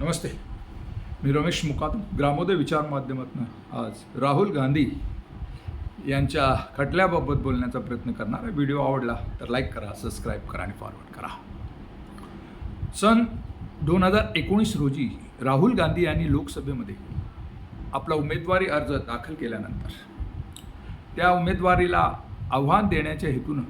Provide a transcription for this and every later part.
नमस्ते. मी रमेश मुकादम ग्रामोदय विचार माध्यमातून आज राहुल गांधी यांच्या खटल्याबाबत बोलण्याचा प्रयत्न करणार आहे. व्हिडिओ आवडला तर लाईक करा सबस्क्राईब करा आणि फॉरवर्ड करा. सन दोन हजार एकोणीस रोजी राहुल गांधी यांनी लोकसभेमध्ये आपला उमेदवारी अर्ज दाखल केल्यानंतर त्या उमेदवारीला आव्हान देण्याच्या हेतूनं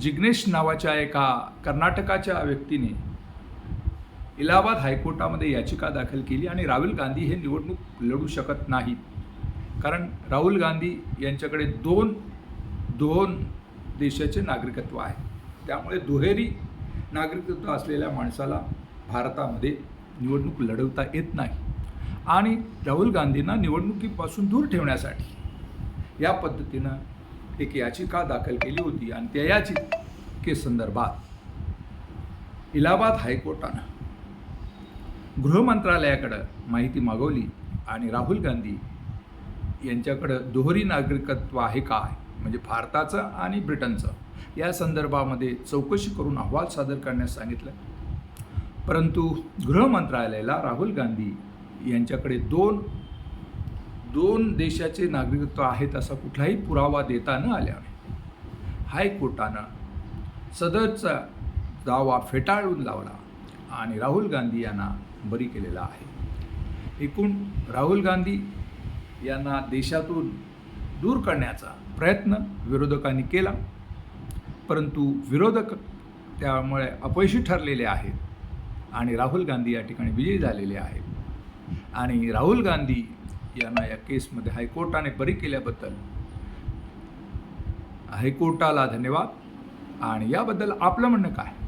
जिग्नेश नावाच्या एका कर्नाटकाच्या व्यक्तीने इलाहाबाद हायकोर्टामध्ये याचिका दाखल केली आणि राहुल गांधी हे निवडणूक लढू शकत नाहीत. कारण राहुल गांधी यांच्याकडे दोन दोन देशाचे नागरिकत्व आहे. त्यामुळे दुहेरी नागरिकत्व असलेल्या माणसाला भारतामध्ये निवडणूक लढवता येत नाही. आणि राहुल गांधींना निवडणुकीपासून दूर ठेवण्यासाठी या पद्धतीनं एक याचिका दाखल केली होती आणि त्या याचिकेसंदर्भात इलाहाबाद हायकोर्टानं गृहमंत्रालयाकडं माहिती मागवली आणि राहुल गांधी यांच्याकडं दुहेरी नागरिकत्व आहे काय म्हणजे भारताचं आणि ब्रिटनचं. या संदर्भामध्ये चौकशी करून अहवाल सादर करण्यास सांगितलं. परंतु गृहमंत्रालयाला राहुल गांधी यांच्याकडे दोन दोन देशाचे नागरिकत्व आहेत असा कुठलाही पुरावा देता न आल्याने हायकोर्टानं सदरचा दावा फेटाळून लावला. आणि राहुल गांधी यांना बरी केलेला आहे. एकूण राहुल गांधी यांना देशातून दूर करण्याचा प्रयत्न विरोधकांनी केला. परंतु विरोधक त्यामुळे अपयशी ठरलेले आहेत आणि राहुल गांधी या ठिकाणी विजयी झालेले आहेत. आणि राहुल गांधी यांना या केसमध्ये हायकोर्टाने बरी केल्याबद्दल हायकोर्टाला धन्यवाद. आणि याबद्दल आपलं म्हणणं काय?